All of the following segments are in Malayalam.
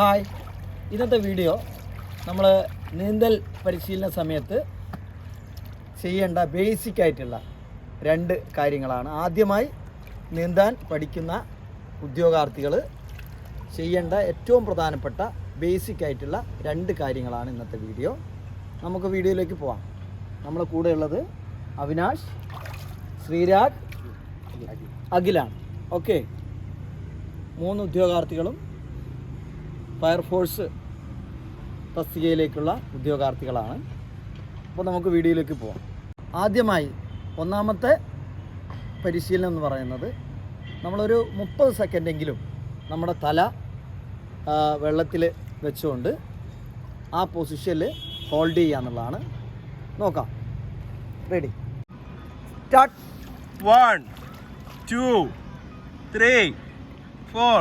ഹായ്. ഇന്നത്തെ വീഡിയോ നമ്മൾ നീന്തൽ പരിശീലന സമയത്ത് ചെയ്യേണ്ട ബേസിക് ആയിട്ടുള്ള രണ്ട് കാര്യങ്ങളാണ്. ആദ്യമായി നീന്താൻ പഠിക്കുന്ന ഉദ്യോഗാർത്ഥികൾ ചെയ്യേണ്ട ഏറ്റവും പ്രധാനപ്പെട്ട ബേസിക് ആയിട്ടുള്ള രണ്ട് കാര്യങ്ങളാണ് ഇന്നത്തെ വീഡിയോ. നമുക്ക് വീഡിയോയിലേക്ക് പോവാം. നമ്മളെ കൂടെയുള്ളത് അവിനാഷ് ശ്രീരാജ് അഖിലാണ്. ഓക്കെ മൂന്ന് ഉദ്യോഗാർത്ഥികളും ഫയർഫോഴ്സ് തസ്തികയിലേക്കുള്ള ഉദ്യോഗാർത്ഥികളാണ്. അപ്പോൾ നമുക്ക് വീഡിയോയിലേക്ക് പോവാം. ആദ്യമായി ഒന്നാമത്തെ പരിശീലനം എന്ന് പറയുന്നത് നമ്മളൊരു മുപ്പത് സെക്കൻഡെങ്കിലും നമ്മുടെ തല വെള്ളത്തിൽ വെച്ചുകൊണ്ട് ആ പൊസിഷനിൽ ഹോൾഡ് ചെയ്യുക എന്നുള്ളതാണ്. നോക്കാം. Ready. Start. One two three four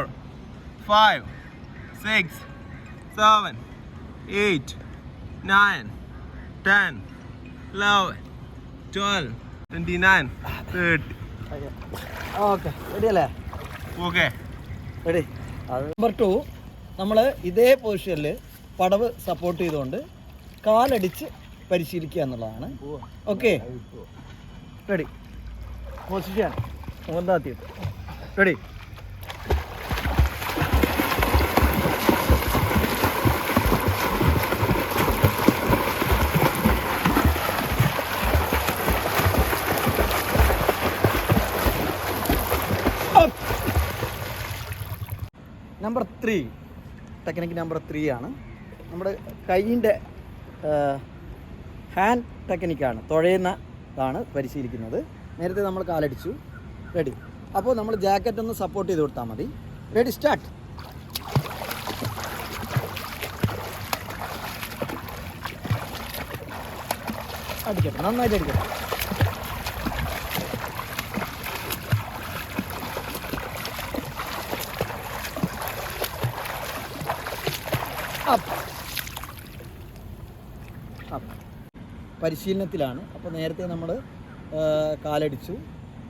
four, five, six, seven, eight, nine, ten, eleven, twelve, twenty-nine, okay ready അല്ലേ? Okay. റെഡി നമ്പർ ടു നമ്മൾ ഇതേ പൊസിഷനിൽ പടവ് സപ്പോർട്ട് ചെയ്തുകൊണ്ട് കാലടിച്ച് പരിശീലിക്കുക എന്നുള്ളതാണ്. Okay ready position ഒന്നാത്തിയിട്ട് ready number three technique number three ആണ്. നമ്മുടെ കൈയിന്റെ ഹാൻഡ് ടെക്നിക്കാണ് തുഴയുന്ന ഇതാണ് പരിശീലിക്കുന്നത്. നേരത്തെ നമ്മൾ കാലടിച്ചു. റെഡി അപ്പോൾ നമ്മൾ ജാക്കറ്റ് ഒന്ന് സപ്പോർട്ട് ചെയ്ത് കൊടുത്താൽ മതി. റെഡി സ്റ്റാർട്ട് അടിക്കട്ടെ. നന്നായിട്ട് അടിക്കട്ടെ. അപ്പ്. അപ്പ്. പരിശീലനത്തിലാണ്. അപ്പോൾ നേരത്തെ നമ്മൾ കാലടിച്ചു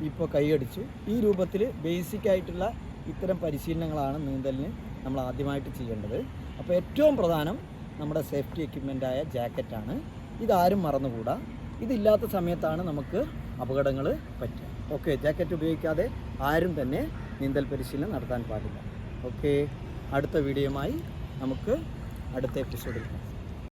ഇപ്പോൾ കൈയടിച്ചു. ഈ രൂപത്തിൽ ബേസിക് ആയിട്ടുള്ള ഇത്തരം പരിശീലനങ്ങളാണ് നീന്തലിന് നമ്മൾ ആദ്യമായിട്ട് ചെയ്യേണ്ടത്. അപ്പോൾ ഏറ്റവും പ്രധാനം നമ്മുടെ സേഫ്റ്റി എക്യുപ്മെന്റായ ജാക്കറ്റാണ് ഇതാരും മറന്നുകൂടാ. ഇതില്ലാത്ത സമയത്താണ് നമുക്ക് അപകടങ്ങൾ പറ്റുക. ഓക്കെ ജാക്കറ്റ് ഉപയോഗിക്കാതെ ആരും തന്നെ നീന്തൽ പരിശീലനം നടത്താൻ പാടില്ല. ഓക്കെ അടുത്ത വീഡിയോയുമായി നമുക്ക് അടുത്ത എപ്പിസോഡിൽ